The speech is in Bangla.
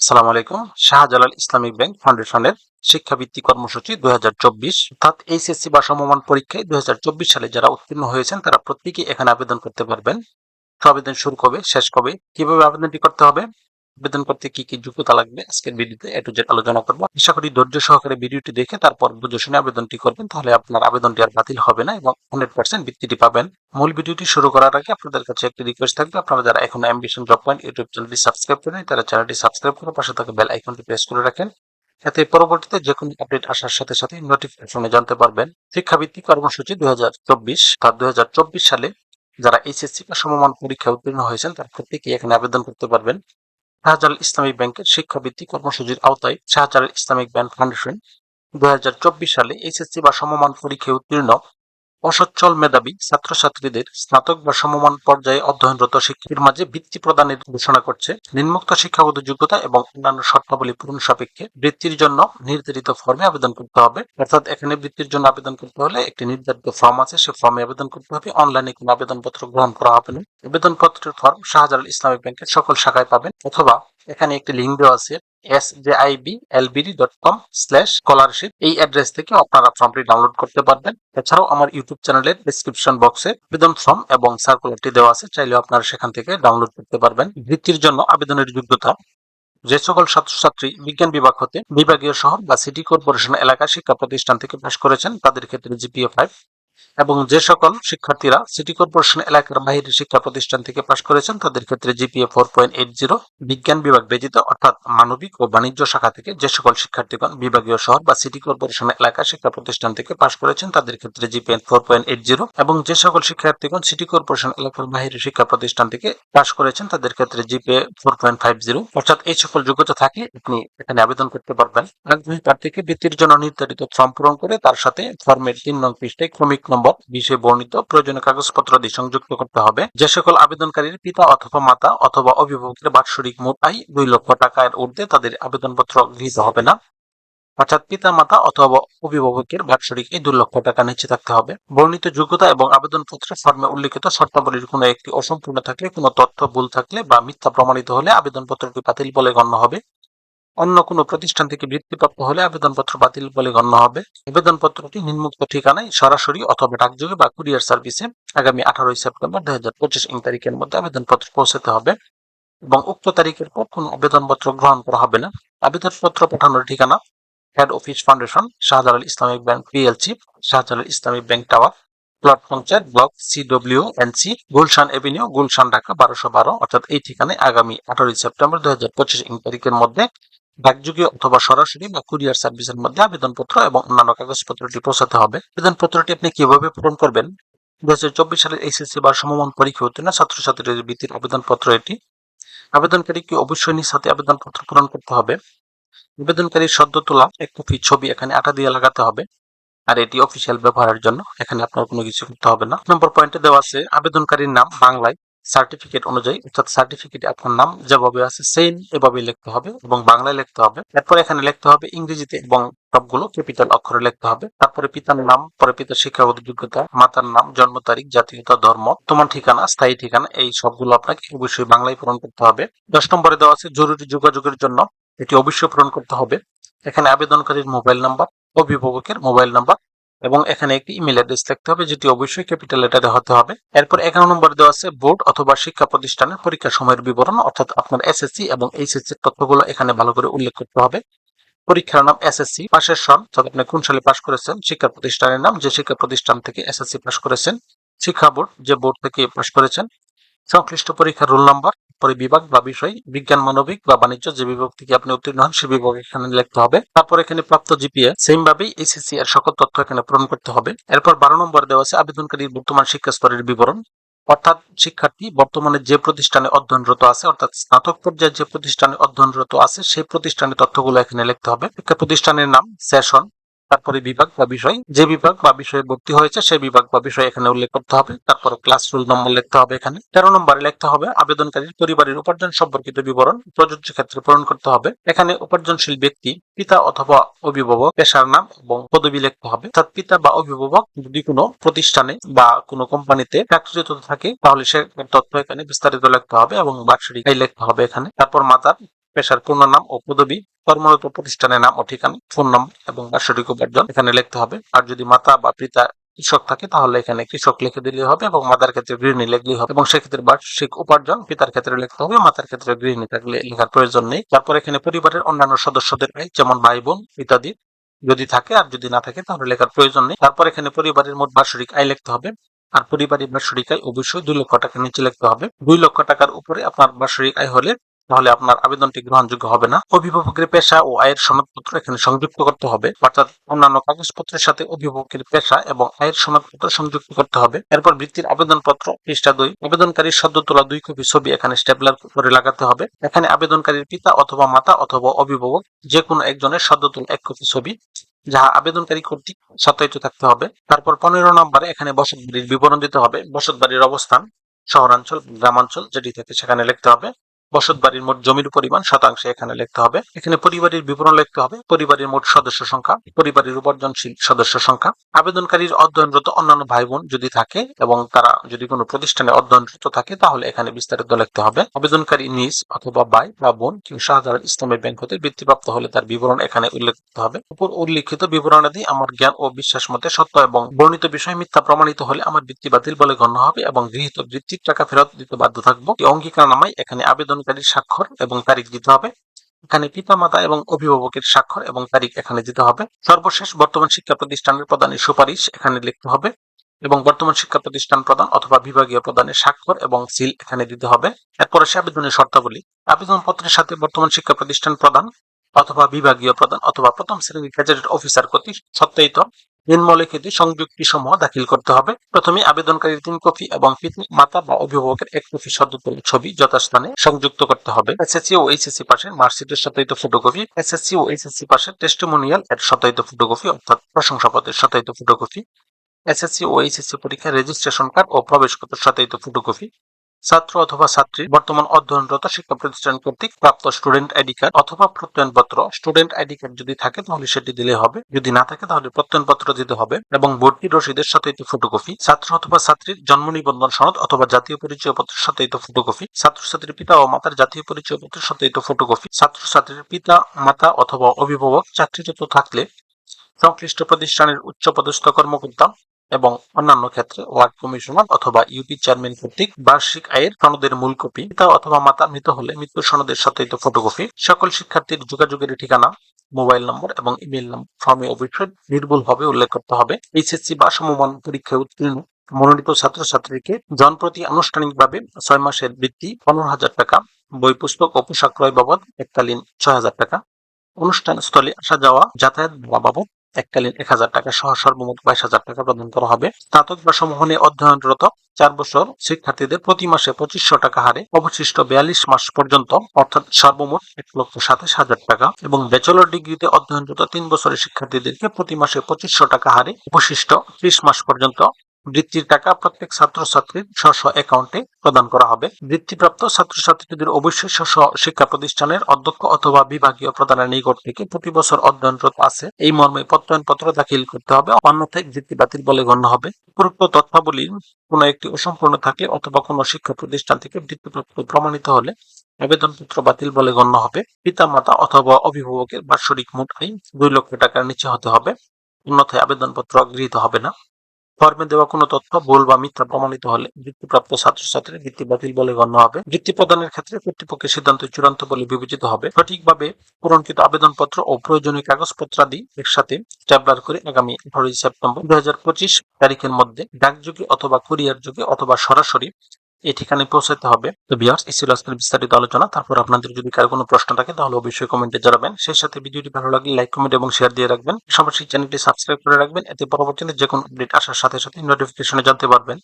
সালাম আলাইকুম। শাহজালাল ইসলামিক ব্যাংক ফাউন্ডেশনের শিক্ষাবৃত্তি কর্মসূচি দুই হাজার চব্বিশ, অর্থাৎ এইচএসসি বা সমমান পরীক্ষায় দুই হাজার চব্বিশ সালে যারা উত্তীর্ণ হয়েছেন, তারা প্রত্যেকেই এখানে আবেদন করতে পারবেন। আবেদন শুরু কবে, শেষ কবে, কীভাবে আবেদনটি করতে হবে? আবেদন করতে কি কি যোগ্যতা লাগবে? আজকের ভিডিওতে এ টু জেড আলোচনা করব। আশা করি ধৈর্য সহকারে ভিডিওটি দেখে তারপর বুঝে শুনে আবেদনটি করবেন, তাহলে আপনার আবেদনটি আর বাতিল হবে না এবং হান্ড্রেড পার্সেন্ট বৃত্তিটি পাবেন। মূল ভিডিওটি শুরু করার আগে আপনাদের কাছে একটি রিকোয়েস্ট থাকবে, আপনারা যারা এখন অ্যাম্বিশন জব পয়েন্ট ইউটিউব চ্যানেলটি সাবস্ক্রাইব করেন তারা চ্যানেলটি সাবস্ক্রাইব করে পাশে থাকা বেল আইকনটি প্রেস করে রাখেন। এতে পরবর্তীতে যে কোনো আপডেট আসার সাথে সাথে নোটিফিকেশনে জানতে পারবেন। শিক্ষাবৃত্তি কর্মসূচি দুই হাজার চব্বিশ বা দুই সালে যারা এইচএসসি বা সমমান পরীক্ষায় উত্তীর্ণ হয়েছেন, তারা প্রত্যেকেই এখানে আবেদন করতে পারবেন? শাহজালাল ইসলামিক ব্যাংকের শিক্ষাবৃত্তি কর্মসূচির আওতায় শাহজালাল ইসলামিক ব্যাংক ফাউন্ডেশন দু হাজার চব্বিশ সালে এইচএসসি বা সমমান পরীক্ষায় উত্তীর্ণ। অসচ্ছল মেধাবী ছাত্রছাত্রীদের স্নাতক বা সমমান পর্যায়ে অধ্যয়নরত শিক্ষার্থীর মাঝে বৃত্তি প্রদানের ঘোষণা করছে নিম্নোক্ত শিক্ষাগত যোগ্যতা এবং অন্যান্য শর্তাবলী পূরণ সাপেক্ষে বৃত্তির জন্য নির্ধারিত ফর্মে আবেদন করতে হবে। অর্থাৎ এখানে বৃত্তির জন্য আবেদন করতে হলে একটি নির্ধারিত ফর্ম আছে সেই ফর্মে আবেদন করতে হবে। অনলাইনে কোনো আবেদনপত্র গ্রহণ করা হবে না। আবেদনপত্রের ফর্ম শাহজালাল ইসলামিক ব্যাংকের সকল শাখায় পাবেন অথবা এখানে একটি লিঙ্ক দেওয়া আছে। এস জে এই অ্যাড্রেস থেকে আপনারা ফর্মটি ডাউনলোড করতে পারবেন। এছাড়াও আমার ইউটিউব চ্যানেলের ডিসক্রিপশন বক্সে আবেদন ফর্ম এবং সার্কুলারটি দেওয়া আছে। চাইলে আপনারা সেখান থেকে ডাউনলোড করতে পারবেন। বৃত্তির জন্য আবেদনের যোগ্যতা, যে সকল ছাত্রছাত্রী বিজ্ঞান বিভাগ হতে বিভাগীয় শহর বা সিটি কর্পোরেশন এলাকা শিক্ষা প্রতিষ্ঠান থেকে পাশ করেছেন, তাদের ক্ষেত্রে জিপিএ ফাইভ এবং যে সকল শিক্ষার্থীরা সিটি কর্পোরেশন এলাকার বাহিরের শিক্ষা প্রতিষ্ঠান থেকে পাশ করেছেন, তাদের ক্ষেত্রে GPA four point eight zero, বিজ্ঞান বিভাগ ব্যতীত অর্থাৎ মানবিক ও বাণিজ্য শাখা থেকে যে সকল শিক্ষার্থীগণ বিভাগীয় শহর বা সিটি কর্পোরেশন এলাকা শিক্ষা প্রতিষ্ঠান থেকে পাশ করেছেন, তাদের ক্ষেত্রে GPA four point eight zero এবং যে সকল শিক্ষার্থীগণ সিটি কর্পোরেশন এলাকার বাহিরের শিক্ষা প্রতিষ্ঠান থেকে পাশ করেছেন, তাদের ক্ষেত্রে GPA four point five zero. অর্থাৎ এই সকল যোগ্যতা থাকে, আপনি এখানে আবেদন করতে পারবেন। আগ্রহী প্রার্থীকে বৃত্তির জন্য নির্ধারিত ফর্ম পূরণ করে তার সাথে ফর্মের তিন নং পৃষ্ঠায় ক্রমিক নম্বর, বিষয়ে বর্ণিত, প্রয়োজনীয় কাগজপত্র দিয়ে সংযুক্ত করতে হবে। যে সকল আবেদনকারীর পিতা অথবা মাতা অথবা অভিভাবকের বাৎসরিক মোট আয় দুই লক্ষ টাকার ঊর্ধ্বে তাদের আবেদনপত্র গৃহীত হবে না। অর্থাৎ পিতা, মাতা অথবা অভিভাবকের বাৎসরিক এই দুই লক্ষ টাকা নিচে থাকতে হবে। বর্ণিত যোগ্যতা এবং আবেদনপত্রের ফর্মে উল্লিখিত শর্তাবলীর কোনো একটি অসম্পূর্ণ থাকলে, কোনো তথ্য ভুল থাকলে বা মিথ্যা প্রমাণিত হলে আবেদনপত্রটি বাতিল বলে গণ্য হবে। অন্য কোনো প্রতিষ্ঠান থেকে বৃত্তিপ্রাপ্ত হলে আবেদনপত্র বাতিল বলে গণ্য হবে। আবেদনপত্রটি নিম্মুক্ত ঠিকানায় সরাসরি অথবা ডাকযোগে বা কুরিয়ার সার্ভিসে আগামী আঠারোই সেপ্টেম্বর দুই হাজার পঁচিশ ইং তারিখের মধ্যে আবেদনপত্র পৌঁছাতে হবে এবং উক্ত তারিখের পর কোনো আবেদনপত্র গ্রহণ করা হবে না। আবেদনপত্র পাঠানোর ঠিকানা head office foundation, Shahjalal Islamic bank PLC, Shahjalal Islamic bank tower plot panchayat block CW NC Gulshan avenue, Gulshan Dhaka বারোশো বারো। অর্থাৎ এই ঠিকানায় আগামী আঠারোই সেপ্টেম্বর দুই হাজার পঁচিশ ইং তারিখের মধ্যে ডাকযোগে অথবা সরাসরি বা কুরিয়ার সার্ভিসের মধ্যে আবেদনপত্র এবং অন্যান্য কাগজপত্রটি পৌঁছাতে হবে। আবেদনপত্রটি আপনি কীভাবে পূরণ করবেন? দু হাজার চব্বিশ সালের এইচএসসি বা সমমান পরীক্ষা উত্তীর্ণ ছাত্রছাত্রীদের বৃত্তির আবেদনপত্র এটি। আবেদনকারীকে অবশ্যই নিজ হাতে আবেদনপত্র পূরণ করতে হবে। আবেদনকারীর সদ্য তোলা এক কপি ছবি এখানে আটা দিয়ে লাগাতে হবে। আর এটি অফিসিয়াল ব্যবহারের জন্য। এখানে আপনার কোনো কিছু করতে হবে না। নম্বর পয়েন্টে দেওয়া আছে আবেদনকারীর নাম, বাংলায় সার্টিফিকেট অনুযায়ী, অর্থাৎ সার্টিফিকেটে আপনার নাম যেভাবে আছে সেম এভাবে লিখতে হবে এবং বাংলায় লিখতে হবে। এরপর এখানে লিখতে হবে ইংরেজিতে এবং সবগুলো ক্যাপিটাল অক্ষরে লিখতে হবে। তারপরে পিতার নাম, পরে পিতার শিক্ষাগত যোগ্যতা মাতার নাম, জন্ম তারিখ, জাতীয়তা, ধর্ম, তোমার ঠিকানা, স্থায়ী ঠিকানা, এই সবগুলো আপনাকে অবশ্যই বাংলায় পূরণ করতে হবে। দশ নম্বরে দেওয়া আছে জরুরি যোগাযোগের জন্য, এটি অবশ্যই পূরণ করতে হবে। এখানে আবেদনকারীর মোবাইল নাম্বার, অভিভাবকের মোবাইল নাম্বার এবং এখানে একটি ইমেল অ্যাড্রেস লিখতে হবে, যেটি অবশ্যই ক্যাপিটাল লেটারে হতে হবে। এরপর এগারো নম্বর দেওয়া আছে বোর্ড অথবা শিক্ষা প্রতিষ্ঠানের পরীক্ষা সময়ের বিবরণ, অর্থাৎ আপনার এসএসসি এবং এইচএসসি তথ্যগুলো এখানে ভালো করে উল্লেখ করতে হবে। পরীক্ষার নাম এসএসসি পাশের সন, অর্থাৎ আপনি কোন সালে পাশ করেছেন, শিক্ষা প্রতিষ্ঠানের নাম, যে শিক্ষা প্রতিষ্ঠান থেকে এসএসসি পাশ করেছেন, শিক্ষা বোর্ড যে বোর্ড থেকে পাশ করেছেন, সংশ্লিষ্ট পরীক্ষার রোল নাম্বার পরে বিভাগ বা বিষয়, বিজ্ঞান, মানবিক বা বাণিজ্য যে বিভাগ থেকে আপনি উত্তীর্ণ হন সে বিভাগ এখানে লিখতে হবে। তারপর এখানে প্রাপ্ত জিপিএ সেম ভাবেই এসএসসি এর সকল তথ্য এখানে পূরণ করতে হবে। এরপর বারো নম্বর দেওয়া আছে, আবেদনকারীর বর্তমান শিক্ষা স্তরের বিবরণ। অর্থাৎ শিক্ষার্থী বর্তমানে যে প্রতিষ্ঠানে অধ্যয়নরত আছে, অর্থাৎ স্নাতক পর্যায়ে যে প্রতিষ্ঠানে অধ্যয়নরত আছে, সেই প্রতিষ্ঠানের তথ্যগুলো এখানে লিখতে হবে। শিক্ষা প্রতিষ্ঠানের নাম, সেশন তারপরে বিভাগ বা বিষয়, যে বিভাগ বা বিষয়ে ভর্তি হয়েছে সেই বিভাগ বা বিষয় এখানে উল্লেখ করতে হবে। তারপরে ক্লাস রুল নম্বর লিখতে হবে এখানে। তেরো নম্বরে লিখতে হবে, আবেদনকারীর পরিবারের উপার্জন সম্পর্কিত বিবরণ, প্রযোজ্য ক্ষেত্রে পূরণ করতে হবে। এখানে উপার্জনশীল ব্যক্তি, পিতা অথবা অভিভাবক, পেশার নাম এবং পদবি লিখতে হবে। অর্থাৎ পিতা বা অভিভাবক যদি কোনো প্রতিষ্ঠানে বা কোনো কোম্পানিতে চাকরিরত থাকে, তাহলে সে তথ্য এখানে বিস্তারিত লিখতে হবে এবং বার্ষিক লিখতে হবে এখানে। তারপর মাতার পেশার পূর্ণ নাম ও পদবি, কর্মরত প্রতিষ্ঠানের নাম ও ঠিকানা, ফোন নম্বর এবং বার্ষিক উপার্জন এখানে লিখতে হবে। আর যদি মাতা বা পিতা কৃষক থাকে, তাহলে এখানে কৃষক লিখে দিলে হবে এবং মাতার ক্ষেত্রে গৃহিণী লিখলেই হবে এবং সেক্ষেত্রে বার্ষিক উপার্জন পিতার ক্ষেত্রে লিখতে হবে, মাতার ক্ষেত্রে গৃহিণী থাকলে লেখার প্রয়োজন নেই। তারপর এখানে পরিবারের অন্যান্য সদস্যদের আয় যেমন ভাই, বোন ইত্যাদি যদি থাকে আর যদি না থাকে, তাহলে লেখার প্রয়োজন নেই। তারপর এখানে পরিবারের মোট বার্ষিক আয় লিখতে হবে। আর পরিবারের বার্ষিক আয় অবশ্যই দুই লক্ষ টাকা নিচে লিখতে হবে। দুই লক্ষ টাকার উপরে আপনার বার্ষিক আয় হলে তাহলে আপনার আবেদনটি গ্রহণযোগ্য হবে না। অভিভাবকের পেশা ও আয়ের সনদপত্র এখানে সংযুক্ত করতে হবে। অর্থাৎ অন্যান্য কাগজপত্রের সাথে অভিভাবকের পেশা এবং আয়ের সনদপত্র সংযুক্ত করতে হবে। এরপর বৃত্তির আবেদনপত্র, পৃষ্ঠা দুই। আবেদনকারীর সদ্য তোলা দুই কপি ছবি এখানে স্টেপলার করে লাগাতে হবে। এখানে আবেদনকারীর পিতা অথবা মাতা অথবা অভিভাবক যে কোনো একজনের সদ্য তোলা এক কপি ছবি, যাহা আবেদনকারী কর্তৃক সত্যায়িত থাকতে হবে। তারপর পনেরো নম্বরে এখানে বসত বাড়ির বিবরণ দিতে হবে। বসত বাড়ির অবস্থান, শহরাঞ্চল, গ্রামাঞ্চল, যেটি থাকে সেখানে লিখতে হবে। বসত বাড়ির মোট জমির পরিমাণ শতাংশে এখানে লিখতে হবে। এখানে পরিবারের বিবরণ লিখতে হবে। পরিবারের মোট সদস্য সংখ্যা, পরিবারের উপার্জনশীল সদস্য সংখ্যা। আবেদনকারীর অধ্যয়নরত অন্যান্য ভাই বোন যদি থাকে এবং তারা যদি কোনো প্রতিষ্ঠানে অধ্যয়নরত থাকে, তাহলে এখানে বিস্তারিত লিখতে হবে। আবেদনকারী নিজ অথবা ভাই বা বোন কিংবা শাহজালাল ইসলামী ব্যাংক হতে বৃত্তিপ্রাপ্ত হলে তার বিবরণ এখানে উল্লেখ করতে হবে। উপর উল্লিখিত বিবরণাদি আমার জ্ঞান ও বিশ্বাস মতে সত্য এবং বর্ণিত বিষয় মিথ্যা প্রমাণিত হলে আমার বৃত্তি বাতিল বলে গণ্য হবে এবং গৃহীত বৃত্তির টাকা ফেরত দিতে বাধ্য থাকব। এই অঙ্গীকারনামায় এখানে আবেদনকারীর স্বাক্ষর এবং তারিখ দিতে হবে। এখানে পিতামাতা এবং অভিভাবকের স্বাক্ষর এবং তারিখ এখানে দিতে হবে। সর্বশেষ বর্তমান শিক্ষা প্রতিষ্ঠানের প্রদানের সুপারিশ এখানে লিখতে হবে এবং বর্তমান শিক্ষা প্রতিষ্ঠান প্রদান অথবা বিভাগীয় প্রদানের স্বাক্ষর এবং সিল এখানে দিতে হবে। এরপরে সে আবেদনের শর্তাবলী। আবেদনপত্রের সাথে বর্তমান শিক্ষা প্রতিষ্ঠান প্রদান অথবা বিভাগীয় প্রদান অথবা প্রথম শ্রেণির গ্যাজেটেড অফিসার কর্তৃক সত্যায়িত নিম্নলিখিত সংযুক্তি সমূহ দাখিল করতে হবে। প্রথমে আবেদনকারীর তিন কপি এবং মাতা বা অভিভাবকের এক কপি সদ্যতল ছবি যথাস্থানে সংযুক্ত করতে হবে। এসএসসি ও এইচএসসি পাশের মার্কশিটের সত্যায়িত ফটোকপি এসএসসি ও এইচএসসি পাশের টেস্টিমোনিয়াল এর সত্যায়িত ফটোকপি অর্থাৎ প্রশংসাপত্রের সত্যায়িত ফটোকপি এসএসসি ও এইচএসসি পরীক্ষার রেজিস্ট্রেশন কার্ড ও প্রবেশপত্র সত্যায়িত ফটোকপি ছাত্র অথবা ছাত্রীর বর্তমান অধ্যয়নরত শিক্ষা প্রতিষ্ঠান কর্তৃক প্রাপ্ত স্টুডেন্ট আইডি কার্ড অথবা প্রত্যয়নপত্র। স্টুডেন্ট আইডি কার্ড যদি থাকে, তাহলে সেটি দিলে হবে। যদি না থাকে, তাহলে প্রত্যয়নপত্র দিতে হবে এবং ভর্তি রসিদের সত্যায়িত ফটোকপি ছাত্র অথবা ছাত্রীর জন্ম নিবন্ধন সনদ অথবা জাতীয় পরিচয় পত্রের সত্যায়িত ফটোকপি ছাত্রছাত্রীর পিতা ও মাতার জাতীয় পরিচয় পত্রের সত্যায়িত ফটোকপি ছাত্রছাত্রীর পিতা, মাতা অথবা অভিভাবক চাকরিরত থাকলে সংশ্লিষ্ট প্রতিষ্ঠানের উচ্চপদস্থ কর্মকর্তা এবং অন্যান্য ক্ষেত্রে ওয়ার্ড কমিশনার অথবা ইউপি চেয়ারম্যান কর্তৃক বার্ষিক আয়ের সনদের মূল কপি, পিতা অথবা মাতা মৃত হলে মৃত্যু সনদের সত্যায়িত ফটোকপি, সকল শিক্ষার্থীর যোগাযোগের ঠিকানা, মোবাইল নম্বর এবং ইমেল নম্বর ফর্মে অবশ্যই নির্ভুলভাবে উল্লেখ করতে হবে। এইচএসসি বা সমমান পরীক্ষায় উত্তীর্ণ মনোনীত ছাত্রছাত্রীকে জনপ্রতি আনুষ্ঠানিকভাবে ছয় মাসের বৃত্তি, পনেরো হাজার টাকা, বই, পুস্তক ও পোশাক ক্রয় বাবদ এককালীন ছয় হাজার টাকা। অনুষ্ঠান স্থলে আসা যাওয়া, যাতায়াত বাবদ এককালীন এক হাজার টাকা সহ সর্বমোট বাইশ হাজার টাকা প্রদান করা হবে। স্নাতক বা সমহনে অধ্যয়নরত চার বছর শিক্ষার্থীদের প্রতি মাসে পঁচিশশো টাকা হারে অবশিষ্ট বিয়াল্লিশ মাস পর্যন্ত, অর্থাৎ সর্বমোট এক লক্ষ সাতাশ হাজার টাকা, এবং ব্যাচেলর ডিগ্রিতে অধ্যয়নরত তিন বছরের শিক্ষার্থীদেরকে প্রতি মাসে পঁচিশশো টাকা হারে অবশিষ্ট ত্রিশ মাস পর্যন্ত বৃত্তির টাকা প্রত্যেক ছাত্রছাত্রীর স্ব স্ব অ্যাকাউন্টে প্রদান করা হবে। বৃত্তিপ্রাপ্ত ছাত্রছাত্রীদের অবশ্যই স্ব শিক্ষা প্রতিষ্ঠানের অধ্যক্ষ অথবা বিভাগীয় প্রধানের নিকট থেকে প্রতি বছর অধ্যয়নরত আছে। এই মর্মে প্রত্যয়নপত্র দাখিল করতে হবে। অন্যথায় বৃত্তি বাতিল বলে গণ্য হবে। উপরোক্ত তথ্যাবলীর কোনো একটি অসম্পূর্ণ থাকলে অথবা কোনো শিক্ষা প্রতিষ্ঠান থেকে বৃত্তিপ্রাপ্ত প্রমাণিত হলে আবেদনপত্র বাতিল বলে গণ্য হবে। পিতা মাতা অথবা অভিভাবকের বাৎসরিক মোট আয় দুই লক্ষ টাকার নিচে হতে হবে। অন্যথায় আবেদনপত্র গৃহীত হবে না। ফর্মে দেওয়া কোনো তথ্য, ভুল বা মিথ্যা প্রমাণিত হলে বৃত্তিপ্রাপ্ত ছাত্রছাত্রীর বৃত্তি বাতিল বলে গণ্য হবে। বৃত্তি প্রদানের ক্ষেত্রে কর্তৃপক্ষের সিদ্ধান্ত চূড়ান্ত বলে বিবেচিত হবে। সঠিকভাবে পূরণকৃত আবেদনপত্র ও প্রয়োজনীয় কাগজপত্র আদি একসাথে ট্যাবলার করে আগামী আঠারোই সেপ্টেম্বর দু হাজার পঁচিশ তারিখের মধ্যে ডাকযোগে অথবা কুরিয়ার যোগে অথবা সরাসরি এই পৌঁছাতে হবে। তো বিয়ার্স এই ছিল আজকের বিস্তারিত আলোচনা। তারপর আপনাদের যদি কারও কোনো প্রশ্ন থাকে, তাহলে অবশ্যই কমেন্টে জানাবেন। সেই সাথে ভিডিওটি ভালো লাগলে লাইক, কমেন্ট এবং শেয়ার দিয়ে রাখবেন। সবার সেই চ্যানেলটি সাবস্ক্রাইব করে রাখবেন। এতে পরবর্তীতে যে কোনো আপডেট আসার সাথে সাথে নোটিফিকেশনে জানতে পারবেন।